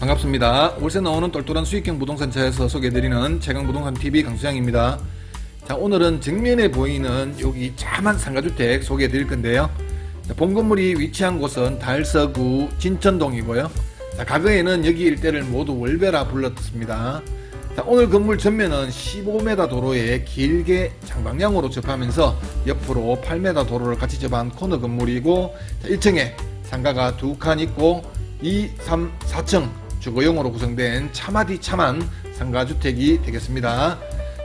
반갑습니다. 월세 나오는 똘똘한 수익형 부동산 차에서 소개해드리는 최강 부동산 TV 강수장입니다. 자, 오늘은 정면에 보이는 여기 자만 상가주택 소개해드릴 건데요. 자, 본 건물이 위치한 곳은 달서구 진천동이고요. 자, 과거에는 여기 일대를 모두 월배라 불렀습니다. 자, 오늘 건물 전면은 15m 도로에 길게 장방향으로 접하면서 옆으로 8m 도로를 같이 접한 코너 건물이고 자, 1층에 상가가 두 칸 있고 2, 3, 4층 주거용으로 구성된 차마디 차만 상가주택이 되겠습니다.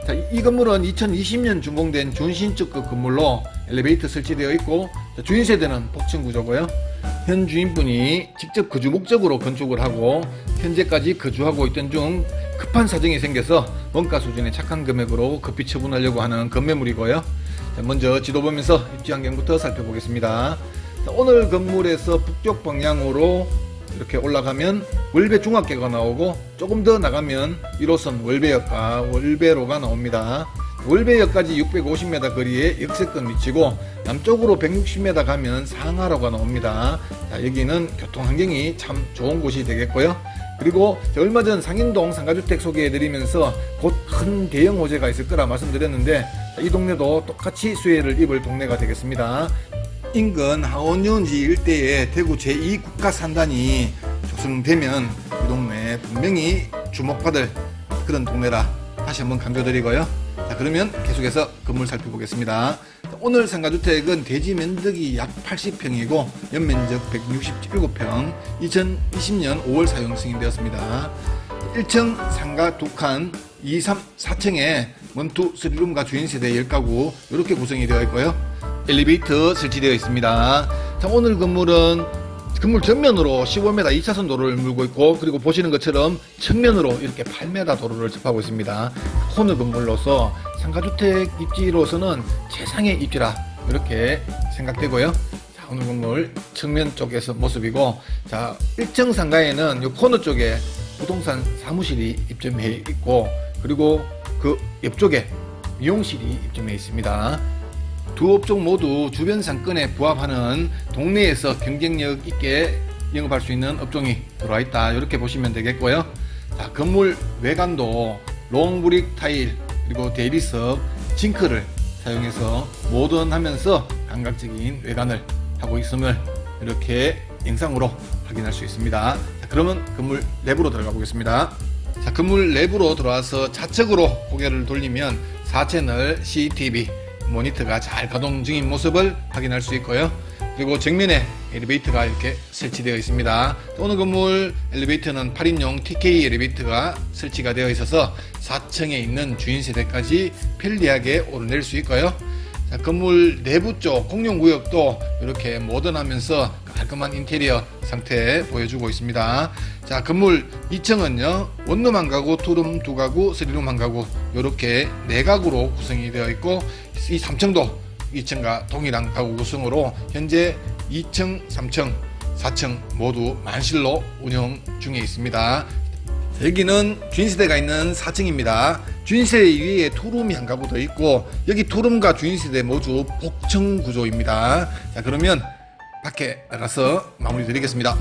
자, 이- 이 건물은 2020년 준공된 준신축급 건물로 엘리베이터 설치되어 있고 자, 주인 세대는 복층 구조고요. 현 주인분이 직접 거주 목적으로 건축을 하고 현재까지 거주하고 있던 중 급한 사정이 생겨서 원가 수준의 착한 금액으로 급히 처분하려고 하는 건매물이고요. 자, 먼저 지도 보면서 입지 환경부터 살펴보겠습니다. 자, 오늘 건물에서 북쪽 방향으로 이렇게 올라가면 월배 중학교가 나오고 조금 더 나가면 1호선 월배역과 월배로가 나옵니다. 월배역까지 650m 거리에 역세권 위치고 남쪽으로 160m 가면 상하로가 나옵니다. 자, 여기는 교통 환경이 참 좋은 곳이 되겠고요. 그리고 저 얼마 전 상인동 상가주택 소개해드리면서 곧 큰 대형 호재가 있을 거라 말씀드렸는데 자, 이 동네도 똑같이 수혜를 입을 동네가 되겠습니다. 인근 하원유원지 일대에 대구 제2국가산단이 조성되면 이 동네 분명히 주목받을 그런 동네라 다시 한번 강조드리고요. 자, 그러면 계속해서 건물 살펴보겠습니다. 자, 오늘 상가주택은 대지 면적이 약 80평이고 연면적 167평, 2020년 5월 사용 승인되었습니다. 1층 상가 2칸, 2, 3, 4층에 원투, 쓰리룸과 주인 세대 10가구 이렇게 구성이 되어 있고요. 엘리베이터 설치되어 있습니다. 자, 오늘 건물은 건물 전면으로 15m 2차선 도로를 물고 있고 그리고 보시는 것처럼 측면으로 이렇게 8m 도로를 접하고 있습니다. 코너 건물로서 상가주택 입지로서는 최상의 입지라 이렇게 생각되고요. 자, 오늘 건물 측면 쪽에서 모습이고 자 1층 상가에는 이 코너 쪽에 부동산 사무실이 입점해 있고 그리고 그 옆쪽에 미용실이 입점해 있습니다. 두 업종 모두 주변 상권에 부합하는 동네에서 경쟁력 있게 영업할 수 있는 업종이 들어와 있다. 이렇게 보시면 되겠고요. 자, 건물 외관도 롱브릭 타일 그리고 대리석, 징크를 사용해서 모던하면서 감각적인 외관을 하고 있음을 이렇게 영상으로 확인할 수 있습니다. 자, 그러면 건물 내부로 들어가 보겠습니다. 자, 건물 내부로 들어와서 좌측으로 고개를 돌리면 4채널 CCTV 모니터가 잘 가동 중인 모습을 확인할 수 있고요. 그리고 정면에 엘리베이터가 이렇게 설치되어 있습니다. 오늘 건물 엘리베이터는 8인용 TK 엘리베이터가 설치가 되어 있어서 4층에 있는 주인 세대까지 편리하게 오르낼 수 있고요. 자, 건물 내부 쪽 공용 구역도 이렇게 모던하면서 깔끔한 인테리어 상태 보여주고 있습니다. 자, 건물 2층은요, 원룸 한 가구, 투룸 두 가구, 쓰리룸 한 가구, 이렇게 네 가구로 구성이 되어 있고, 이 3층도 2층과 동일한 가구 구성으로 현재 2층, 3층, 4층 모두 만실로 운영 중에 있습니다. 여기는 주인세대가 있는 4층입니다. 주인세대 위에 투룸이 한 가구 더 있고 여기 투룸과 주인세대 모두 복층 구조입니다. 자 그러면 밖에 나가서 마무리 드리겠습니다.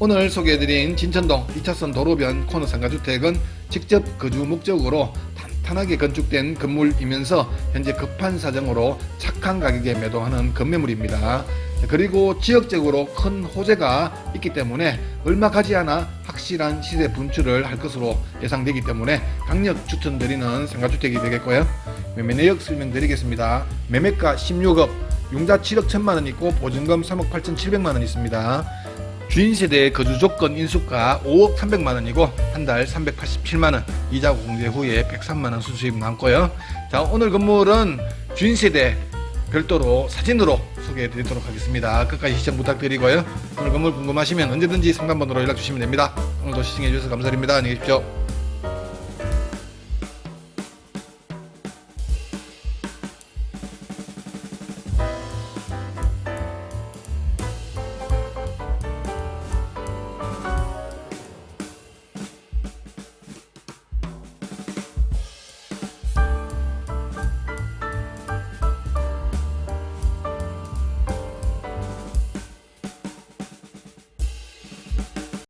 오늘 소개해드린 진천동 2차선 도로변 코너 상가주택은 직접 거주 목적으로 탄탄하게 건축된 건물이면서 현재 급한 사정으로 착한 가격에 매도하는 건매물입니다. 그리고 지역적으로 큰 호재가 있기 때문에 얼마 가지 않아 확실한 시세 분출을 할 것으로 예상되기 때문에 강력 추천드리는 상가주택이 되겠고요. 매매 내역 설명드리겠습니다. 매매가 16억, 융자 7억 1천만 원 있고 보증금 3억 8천 7백만 원 있습니다. 주인 세대의 거주 조건 인수가 5억 300만 원이고 한 달 387만 원, 이자 공제 후에 103만 원 수수입 남고요. 자, 오늘 건물은 주인 세대 별도로 사진으로 소개해 드리도록 하겠습니다. 끝까지 시청 부탁드리고요. 오늘 건물 궁금하시면 언제든지 상담번호로 연락 주시면 됩니다. 오늘도 시청해 주셔서 감사드립니다. 안녕히 계십시오.